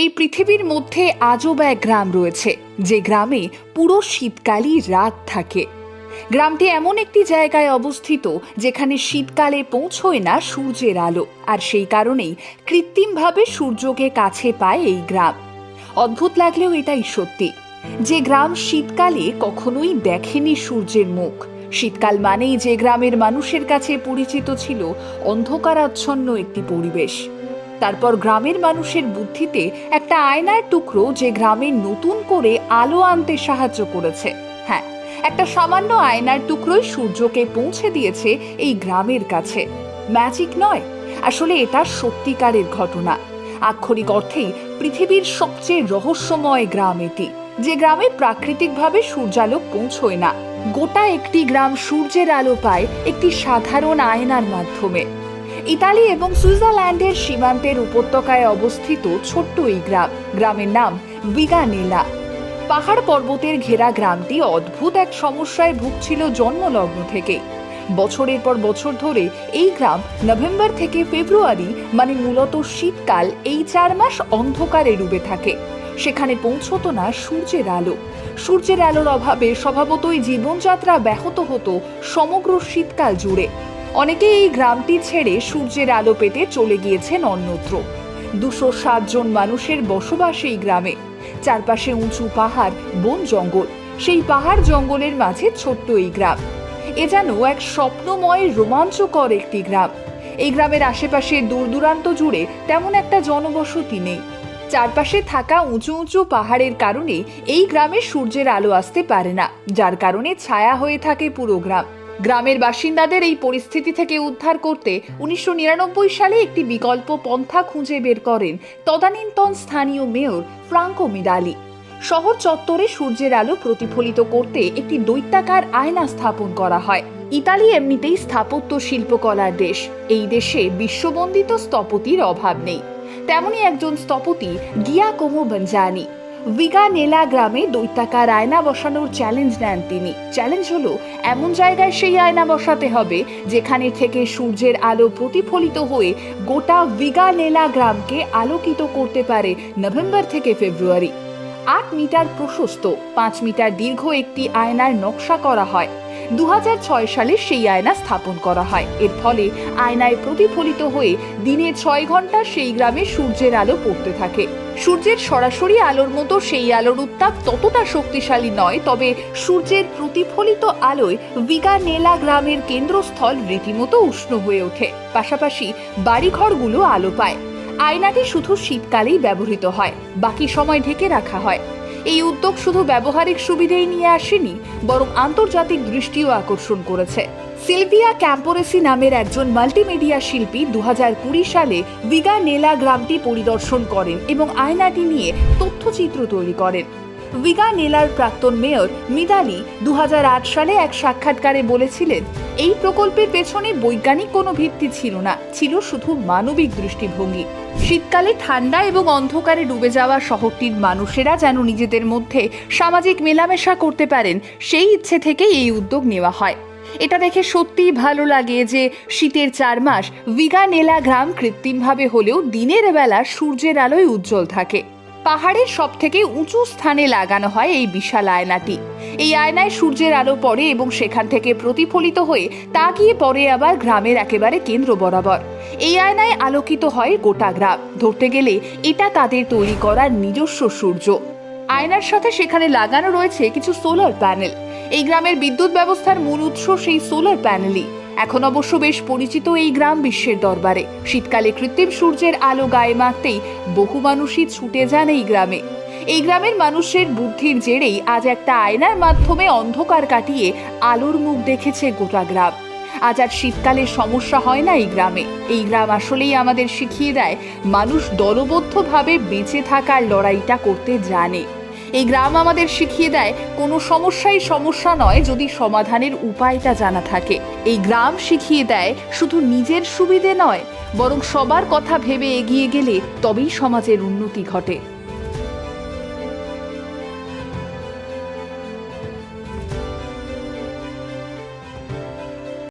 এই পৃথিবীর মধ্যে আজব এক গ্রাম রয়েছে, যে গ্রামে পুরো শীতকালই রাত থাকে। গ্রামটি এমন একটি জায়গায় অবস্থিত, যেখানে শীতকালে পৌঁছয় না সূর্যের আলো, আর সেই কারণেই কৃত্রিমভাবে সূর্যকে কাছে পায় এই গ্রাম। অদ্ভুত লাগলেও এটাই সত্যি, যে গ্রাম শীতকালে কখনোই দেখেনি সূর্যের মুখ। শীতকাল মানেই যে গ্রামের মানুষের কাছে পরিচিত ছিল অন্ধকারাচ্ছন্ন একটি পরিবেশ। তারপর গ্রামের মানুষের বুদ্ধিতে একটা আয়নার টুকরো যে গ্রামে নতুন করে আলো আনতে সাহায্য করেছে। হ্যাঁ একটা সামান্য আয়নার টুকরোই সূর্যকে পৌঁছে দিয়েছে এই গ্রামের কাছে। ম্যাজিক নয়, আসলে এটা সত্যিকারের ঘটনা। আক্ষরিক অর্থেই পৃথিবীর সবচেয়ে রহস্যময় গ্রাম এটি, যে গ্রামে প্রাকৃতিকভাবে সূর্যালোক পৌঁছয় না। গোটা একটি গ্রাম সূর্যের আলো পায় একটি সাধারণ আয়নার মাধ্যমে। ইতালি এবং সুইজারল্যান্ডের সীমান্তের উপত্যকায় অবস্থিত ছোট্ট এই গ্রাম। গ্রামের নাম বিগানেলা পাহাড় পর্বতের ঘেরা গ্রামটি অদ্ভুত এক সমস্যায় ভুগছিল জন্মলগ্ন থেকে। বছরের পর বছর ধরে এই গ্রাম নভেম্বর থেকে ফেব্রুয়ারি মানে মূলত শীতকাল, এই চার মাস অন্ধকারে ডুবে থাকে। সেখানে পৌঁছতো না সূর্যের আলো। সূর্যের আলোর অভাবে স্বভাবতই জীবনযাত্রা ব্যাহত হতো সমগ্র শীতকাল জুড়ে। অনেকে এই গ্রামটি ছেড়ে সূর্যের আলো পেতে চলে গিয়েছেন অন্যত্র। দুশো জন মানুষের বসবাস এই গ্রামে। চারপাশে উঁচু পাহাড়, বন জঙ্গল। সেই পাহাড় জঙ্গলের মাঝে ছোট্ট এই গ্রাম। এ যেন এক স্বপ্নময়, রোমাঞ্চকর একটি গ্রাম। এই গ্রামের আশেপাশে দূর দূরান্ত জুড়ে তেমন একটা জনবসতি নেই। চারপাশে থাকা উঁচু উঁচু পাহাড়ের কারণে এই গ্রামে সূর্যের আলো আসতে পারে না, যার কারণে ছায়া হয়ে থাকে পুরো গ্রাম। গ্রামের বাসিন্দাদের এই পরিস্থিতি থেকে উদ্ধার করতে উনিশশো নিরানব্বই সালে একটি বিকল্প পন্থা খুঁজে বের করেন তদানীন্তন স্থানীয় মেয়র ফ্রাঙ্কো মিডালি। শহর চত্বরে সূর্যের আলো প্রতিফলিত করতে একটি দৈত্যাকার আয়না স্থাপন করা হয়। ইতালি এমনিতেই স্থাপত্য শিল্পকলার দেশ। এই দেশে বিশ্ববন্দিত স্থপতির অভাব নেই। তেমনই একজন স্থপতি গিয়াকোমো বঞ্জানি। ভিগানেলা গ্রামে দৈত্যাকার আয়না বসানোর চ্যালেঞ্জ নেন তিনি। চ্যালেঞ্জ হলো, এমন জায়গায় সেই আয়না বসাতে হবে, যেখানে থেকে সূর্যের আলো প্রতিফলিত হয়ে গোটা ভিগানেলা গ্রামকে আলোকিত করতে পারে নভেম্বর থেকে ফেব্রুয়ারি। আট মিটার প্রশস্ত, পাঁচ মিটার দীর্ঘ একটি আয়নার নকশা করা হয়। দু সালে সেই আয়না স্থাপন করা হয়। এর ফলে আয়নায় প্রতিফলিত হয়ে দিনে ছয় ঘণ্টা সেই গ্রামে সূর্যের আলো পড়তে থাকে। সূর্যের সরাসরি আলোর মতো সেই আলোর উত্তাপ ততটা শক্তিশালী নয়, তবে সূর্যের প্রতিফলিত আলোয় ভিগানেলা গ্রামের কেন্দ্রস্থল রীতিমতো উষ্ণ হয়ে ওঠে। পাশাপাশি বাড়িঘরগুলো আলো পায়। আয়নাটি শুধু শীতকালেই ব্যবহৃত হয়, বাকি সময় ঢেকে রাখা হয়। এই উদ্যোগ শুধু ব্যবহারিক সুবিধেই নিয়ে আসেনি, বরং আন্তর্জাতিক দৃষ্টিও আকর্ষণ করেছে। সিলভিয়া ক্যাম্পোরেসি নামের একজন মাল্টিমিডিয়া শিল্পী দু সালে ভিগা নেলা গ্রামটি পরিদর্শন করেন এবং আয়নাটি নিয়ে তথ্যচিত্র তৈরি করেন। ভিগা নেলার প্রাক্তন মেয়র মিদালি দু সালে এক সাক্ষাৎকারে বলেছিলেন, এই প্রকল্পের পেছনে বৈজ্ঞানিক কোনো ভিত্তি ছিল না, ছিল শুধু মানবিক দৃষ্টিভঙ্গি। শীতকালে ঠান্ডা এবং অন্ধকারে ডুবে যাওয়া শহরটির মানুষেরা যেন নিজেদের মধ্যে সামাজিক মেলামেশা করতে পারেন, সেই ইচ্ছে থেকেই এই উদ্যোগ নেওয়া হয়। এটা দেখে সত্যিই ভালো লাগে যে শীতের চার মাস ভিগানেলা গ্রাম কৃত্রিমভাবে হলেও দিনের বেলা সূর্যের আলোয় উজ্জ্বল থাকে। পাহাড়ের সব থেকে উঁচু স্থানে লাগানো হয় এই বিশাল আয়নাটি। এই আয়নায় সূর্যের আলো পড়ে এবং সেখান থেকে প্রতিফলিত হয়ে তা গিয়ে পড়ে আবার গ্রামের একেবারে কেন্দ্র বরাবর। এই আয়নায় আলোকিত হয় গোটা গ্রাম। ধরতে গেলে এটা তাদের তৈরি করার নিজস্ব সূর্য। আয়নার সাথে সেখানে লাগানো রয়েছে কিছু সোলার প্যানেল এই গ্রামের বিদ্যুৎ ব্যবস্থার মূল উৎস সেই সোলার প্যানেলই এখন অবশ্য বেশ পরিচিত এই গ্রাম বিশ্বের দরবারে। শীতকালে কৃত্রিম সূর্যের আলো গায়ে মাখতেই বহু মানুষই ছুটে যান এই গ্রামে। এই গ্রামের মানুষের বুদ্ধির জেরেই আজ একটা আয়নার মাধ্যমে অন্ধকার কাটিয়ে আলোর মুখ দেখেছে গোটা গ্রাম। আজ আর শীতকালে সমস্যা হয় না এই গ্রামে। এই গ্রাম আসলেই আমাদের শিখিয়ে দেয়, মানুষ দলবদ্ধভাবে বেঁচে থাকার লড়াইটা করতে জানে। এই গ্রাম আমাদের শিখিয়ে দেয়, কোনো সমস্যাই সমস্যা নয় যদি সমাধানের উপায়টা জানা থাকে। এই গ্রাম শিখিয়ে দেয় শুধু নিজের সুবিধে নয়, বরং সবার কথা ভেবে এগিয়ে গেলে তবেই সমাজের উন্নতি ঘটে।